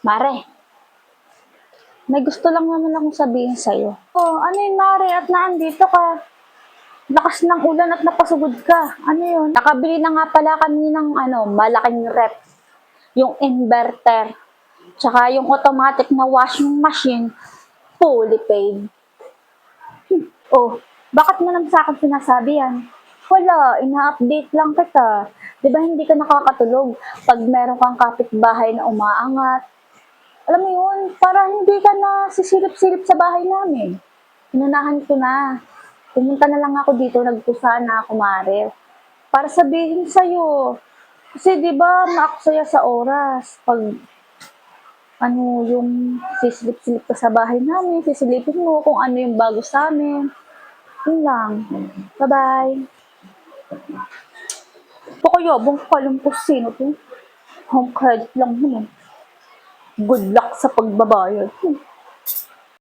Mare, may gusto lang naman akong sabihin sa'yo. Oh, ano yun, Mare? At naandito ka. Lakas ng ulan at napasugod ka. Ano yun? Nakabili na nga pala kami ng ano, malaking rep. Yung inverter. Tsaka yung automatic na washing machine. Fully paid. Hmm. Oh, bakit mo naman sa akin sinasabi yan? Wala, ina-update lang kita. Di ba hindi ka nakakatulog pag meron kang kapitbahay na umaangat? Alam mo yun, para hindi ka na sisilip-silip sa bahay namin. Inunahan ko na. Pumunta na lang ako dito, nagpusa na ako, Mare. Para sabihin sa'yo. Kasi di ba, maaksaya sa oras. Pag ano yung sisilip-silip ka sa bahay namin, sisilipin mo kung ano yung bago sa amin. Yun lang. Bye-bye. Pakayabang kalumpos sino to? Home credit lang naman. Good luck sa pagbabayad. Hmm.